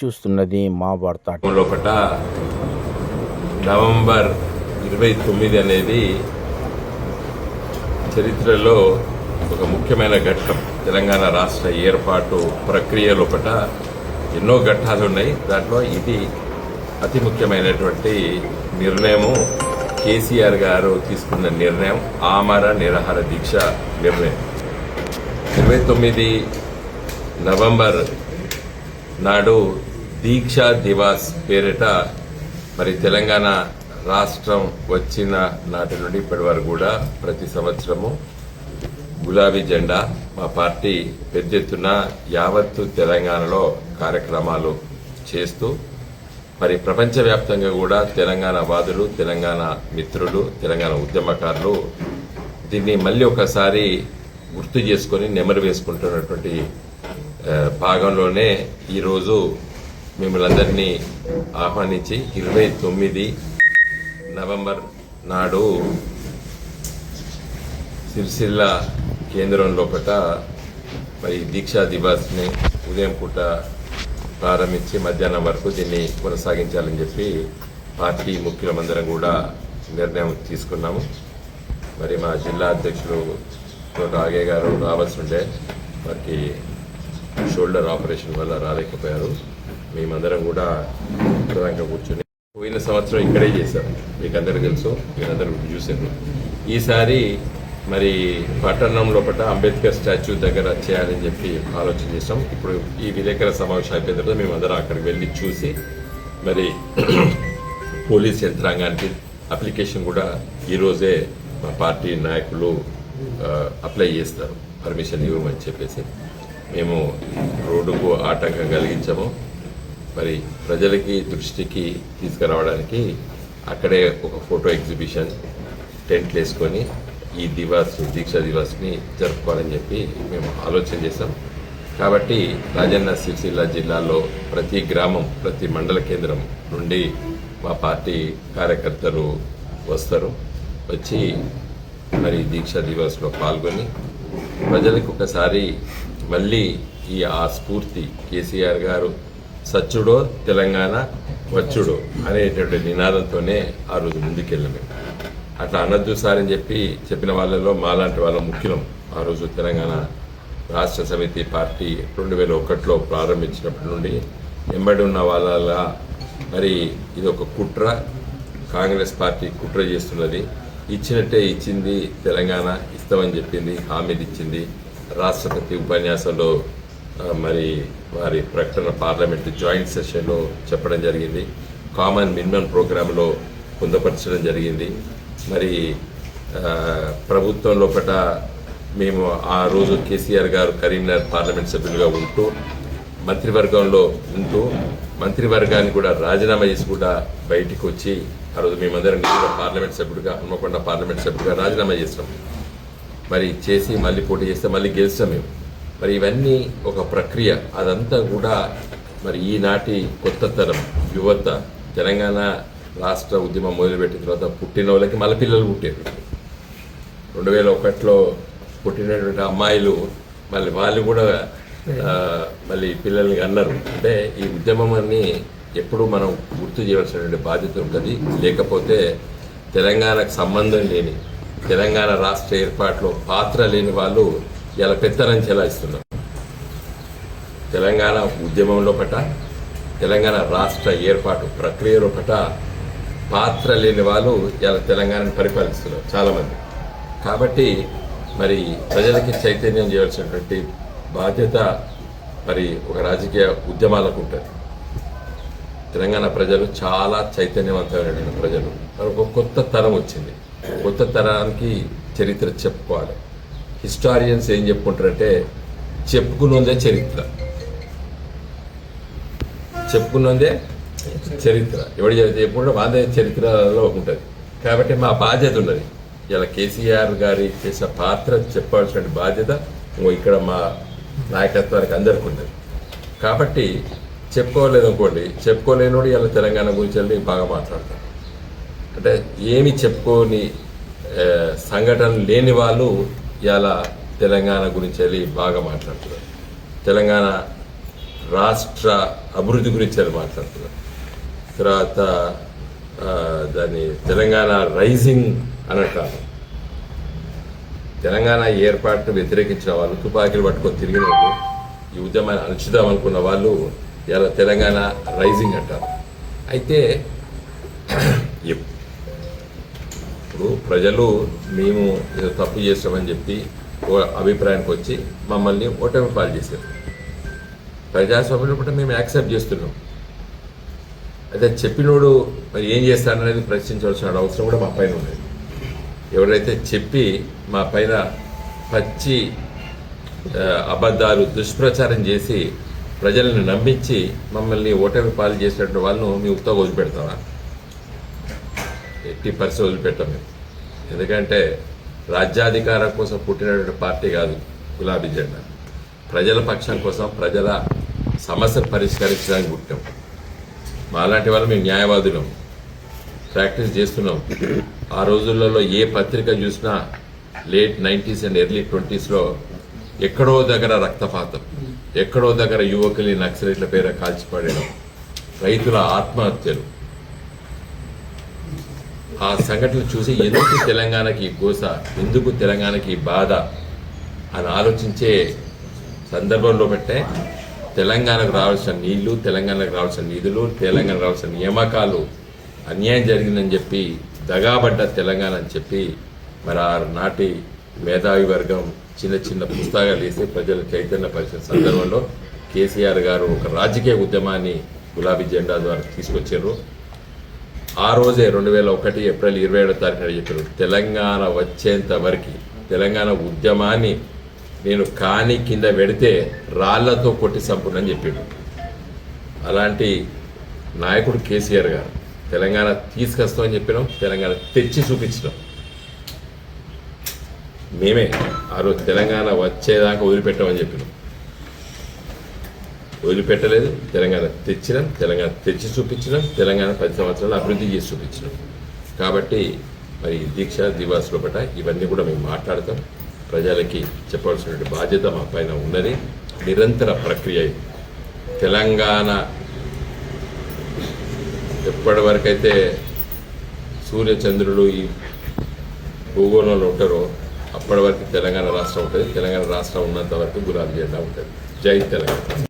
చూస్తున్నది మా వార్త లోపట నవంబర్ ఇరవై తొమ్మిది అనేది చరిత్రలో ఒక ముఖ్యమైన ఘట్టం. తెలంగాణ రాష్ట్ర ఏర్పాటు ప్రక్రియ లోపట ఎన్నో ఘట్టాలు ఉన్నాయి. దాంట్లో ఇది అతి ముఖ్యమైనటువంటి నిర్ణయము. కేసీఆర్ గారు తీసుకున్న నిర్ణయం ఆమర నిరాహార దీక్ష నిర్ణయం. ఇరవై తొమ్మిది నవంబర్ నాడు దీక్షా దివాస్ పేరిట మరి తెలంగాణ రాష్ట్రం వచ్చిన నాటి నుండి ఇప్పటి వరకు కూడా ప్రతి సంవత్సరము గులాబీ జెండా మా పార్టీ పెద్ద ఎత్తున యావత్తు తెలంగాణలో కార్యక్రమాలు చేస్తూ మరి ప్రపంచవ్యాప్తంగా కూడా తెలంగాణ వాదులు తెలంగాణ మిత్రులు తెలంగాణ ఉద్యమకారులు దీన్ని మళ్ళీ ఒకసారి గుర్తు చేసుకొని నెమరు వేసుకుంటున్నటువంటి భాగంలోనే ఈరోజు మిమ్మల్ని అందరినీ ఆహ్వానించి ఇరవై తొమ్మిది నవంబర్ నాడు సిరిసిల్ల కేంద్రం లోపల మరి దీక్షా దివాస్ని ఉదయం పూట ప్రారంభించి మధ్యాహ్నం వరకు దీన్ని కొనసాగించాలని చెప్పి పార్టీ ముఖ్యులమందరం కూడా నిర్ణయం తీసుకున్నాము. మరి మా జిల్లా అధ్యక్షులు రాగే గారు రావాల్సి ఉండే వారికి షోల్డర్ ఆపరేషన్ వల్ల రాలేకపోయారు. మేమందరం కూడా ప్రధానంగా కూర్చొని పోయిన సంవత్సరం ఇక్కడే చేశాం. మీకు అందరికీ తెలుసు మీరందరూ చూశారు. ఈసారి మరి పట్టణం లోపల అంబేద్కర్ స్టాచ్యూ దగ్గర చేయాలని చెప్పి ఆలోచన చేసాం ఇప్పుడు ఈ విలేకరుల సమావేశం అయిపోయిన తర్వాత మేమందరం అక్కడికి వెళ్ళి చూసి మరి పోలీస్ యంత్రాంగానికి అప్లికేషన్ కూడా ఈరోజే మా పార్టీ నాయకులు అప్లై చేస్తారు. పర్మిషన్ ఇవ్వమని చెప్పేసి మేము రోడ్డుకు ఆటంకం కలిగించాము. మరి ప్రజలకి దృష్టికి తీసుకురావడానికి అక్కడే ఒక ఫోటో ఎగ్జిబిషన్ టెంట్లు వేసుకొని ఈ దివాస్ దీక్షా దివాస్ని జరుపుకోవాలని చెప్పి మేము ఆలోచన చేసాం కాబట్టి రాజన్న సిరిసిల్ల జిల్లాలో ప్రతి గ్రామం ప్రతి మండల కేంద్రం నుండి మా పార్టీ కార్యకర్తలు వస్తారు. వచ్చి మరి దీక్షా దివస్లో పాల్గొని ప్రజలకు ఒకసారి మళ్ళీ ఈ ఆ స్ఫూర్తి కేసీఆర్ గారు సచ్చుడో తెలంగాణ వచ్చుడు అనేటువంటి నినాదంతోనే ఆ రోజు ముందుకెళ్ళమే అట్లా అనొద్దు సార్ అని చెప్పి చెప్పిన వాళ్ళలో మాలాంటి వాళ్ళ ముఖ్యం ఆ రోజు తెలంగాణ రాష్ట్ర సమితి పార్టీ రెండు వేల ఒకటిలో ప్రారంభించినప్పటి నుండి ఎంబడి ఉన్న వాళ్ళ మరి ఇది ఒక కుట్ర. కాంగ్రెస్ పార్టీ కుట్ర చేస్తున్నది. ఇచ్చినట్టే ఇచ్చింది తెలంగాణ ఇస్తామని చెప్పింది హామీలు ఇచ్చింది. రాష్ట్రపతి ఉపన్యాసంలో మరి వారి ప్రకటన పార్లమెంట్ జాయింట్ సెషన్లో చెప్పడం జరిగింది. కామన్ మినిమం ప్రోగ్రాంలో పొందపరచడం జరిగింది. మరి ప్రభుత్వం లోపల మేము ఆ రోజు కేసీఆర్ గారు కరీంనగర్ పార్లమెంట్ సభ్యులుగా ఉంటూ మంత్రివర్గంలో ఉంటూ మంత్రివర్గాన్ని కూడా రాజీనామా చేసి కూడా బయటికి వచ్చి ఆ రోజు మేమందరం కూడా పార్లమెంట్ సభ్యుడిగా హనుమకొండ పార్లమెంట్ సభ్యుడిగా రాజీనామా చేస్తాం మరి చేసి మళ్ళీ పోటీ చేస్తే మళ్ళీ గెలుస్తాం మేము. మరి ఇవన్నీ ఒక ప్రక్రియ. అదంతా కూడా మరి ఈనాటి కొత్త తరం యువత తెలంగాణ రాష్ట్ర ఉద్యమం మొదలుపెట్టిన తర్వాత పుట్టిన వాళ్ళకి మళ్ళీ పిల్లలు పుట్టారు. రెండు వేల ఒకటిలో పుట్టినటువంటి అమ్మాయిలు మళ్ళీ వాళ్ళు కూడా మళ్ళీ పిల్లల్ని అన్నారు. అంటే ఈ ఉద్యమం అన్ని ఎప్పుడు మనం గుర్తు చేయవలసినటువంటి బాధ్యత ఉంటుంది. లేకపోతే తెలంగాణకు సంబంధం లేని తెలంగాణ రాష్ట్ర ఏర్పాటులో పాత్ర లేని వాళ్ళు ఇలా పెత్తనం చెలాయిస్తున్నారు తెలంగాణ ఉద్యమంలో పట తెలంగాణ రాష్ట్ర ఏర్పాటు ప్రక్రియలో పట పాత్ర లేని వాళ్ళు ఇలా తెలంగాణను పరిపాలిస్తున్నారు చాలామంది. కాబట్టి మరి ప్రజలకి చైతన్యం చేయాల్సినటువంటి బాధ్యత మరి ఒక రాజకీయ ఉద్యమాలకు ఉంటుంది. తెలంగాణ ప్రజలు చాలా చైతన్యవంతమైనటువంటి ప్రజలు. మరి ఒక కొత్త తరం వచ్చింది. కొత్త తరానికి చరిత్ర చెప్పుకోవాలి. హిస్టారియన్స్ ఏం చెప్పుకుంటారంటే చెప్పుకున్నదే చరిత్ర. చెప్పుకున్నదే చరిత్ర. ఎవడు చెప్పుకుంటే వాదే చరిత్రలో ఉంటుంది. కాబట్టి మా బాధ్యత ఉన్నది. ఇలా కేసీఆర్ గారి చేసిన పాత్ర చెప్పాల్సిన బాధ్యత ఇక్కడ మా నాయకత్వానికి అందరికీ ఉన్నది. కాబట్టి చెప్పుకోలేదు అనుకోండి చెప్పుకోలేనోడు ఇలా తెలంగాణ గురించి వెళ్ళి బాగా మాట్లాడతారు అంటే ఏమి చెప్పుకోని సంఘటన సంఘటనలు లేని వాళ్ళు ఇలా తెలంగాణ గురించి వెళ్ళి బాగా మాట్లాడుతున్నారు. తెలంగాణ రాష్ట్ర అభివృద్ధి గురించి వెళ్ళి మాట్లాడుతున్నారు. తర్వాత దాన్ని తెలంగాణ రైజింగ్ అనటాను తెలంగాణ ఏర్పాటును వ్యతిరేకించిన వాళ్ళు తుపాకీలు పట్టుకొని తిరిగిన వాళ్ళు ఈ ఉద్యమాన్ని అణచుదాం అనుకున్న వాళ్ళు ఇలా తెలంగాణ రైజింగ్ అంటారు. అయితే ఇప్పుడు ప్రజలు మేము ఏదో తప్పు చేస్తామని చెప్పి ఓ అభిప్రాయానికి వచ్చి మమ్మల్ని ఓటమి పాలు చేశారు. ప్రజాస్వామ్యంలో కూడా మేము యాక్సెప్ట్ చేస్తున్నాం. అయితే చెప్పినోడు మరి ఏం చేస్తాడనేది ప్రశ్నించవలసిన అవసరం కూడా మా పైన ఉన్నది. ఎవరైతే చెప్పి మా పైన పచ్చి అబద్ధాలు దుష్ప్రచారం చేసి ప్రజలను నమ్మించి మమ్మల్ని ఓటమి పాలు చేసినటువంటి వాళ్ళను మీ ఉత్తా వదిలిపెడతామా ఎట్టి పరిశోధనలు వదిలిపెట్టాం మేము. ఎందుకంటే రాజ్యాధికారం కోసం పుట్టినటువంటి పార్టీ కాదు గులాబీ జెండా. ప్రజల పక్షం కోసం ప్రజల సమస్యను పరిష్కరించడానికి పుట్టాం. మాలాంటి వాళ్ళు మేము న్యాయవాదులం. ప్రాక్టీస్ చేస్తున్నాం. ఆ రోజులలో ఏ పత్రిక చూసినా లేట్ నైంటీస్ అండ్ ఎర్లీ ట్వంటీస్లో ఎక్కడో దగ్గర రక్తపాతం ఎక్కడో దగ్గర యువకుల్ని నక్సలైట్ల పేర కాల్చిపడడం రైతుల ఆత్మహత్యలు ఆ సంఘటనలు చూసి ఎందుకు తెలంగాణకి గోస ఎందుకు తెలంగాణకి బాధ అని ఆలోచించే సందర్భంలో పెట్టే తెలంగాణకు రావాల్సిన నీళ్ళు తెలంగాణకు రావాల్సిన నిధులు తెలంగాణ రావాల్సిన నియామకాలు అన్యాయం జరిగిందని చెప్పి దగాబడ్డ తెలంగాణ అని చెప్పి మరి ఆ నాటి మేధావి వర్గం చిన్న చిన్న పుస్తకాలు వేసి ప్రజలు చైతన్యపరిచిన సందర్భంలో కేసీఆర్ గారు ఒక రాజకీయ ఉద్యమాన్ని గులాబీ జెండా ద్వారా తీసుకొచ్చారు. ఆ రోజే రెండు వేల ఒకటి ఏప్రిల్ ఇరవై ఏడో తారీఖున చెప్పారు తెలంగాణ వచ్చేంత వరకు తెలంగాణ ఉద్యమాన్ని నేను కాని కింద పెడితే రాళ్ళతో కొట్టి సంపూర్ణని చెప్పాడు. అలాంటి నాయకుడు కేసీఆర్ గారు తెలంగాణ తీసుకొస్తామని చెప్పినాం తెలంగాణ తెచ్చి చూపించినాం. మేమే ఆ రోజు తెలంగాణ వచ్చేదాకా వదిలిపెట్టామని చెప్పినాం. వదిలిపెట్టలేదు. తెలంగాణ తెచ్చినాం తెలంగాణ తెచ్చి చూపించినాం తెలంగాణ పది సంవత్సరాలు అభివృద్ధి చేసి చూపించినాం. కాబట్టి మరి దీక్ష దివాస్ పట ఇవన్నీ కూడా మేము మాట్లాడతాం. ప్రజలకి చెప్పాల్సినటువంటి బాధ్యత మా పైన ఉన్నది. నిరంతర ప్రక్రియ తెలంగాణ ఎప్పటి వరకైతే సూర్య చంద్రులు ఈ భూగోళంలో ఉంటారో అప్పటి వరకు తెలంగాణ రాష్ట్రం ఉంటుంది. తెలంగాణ రాష్ట్రం ఉన్నంత వరకు గులాబీ జెండా ఉంటుంది. జై తెలంగాణ.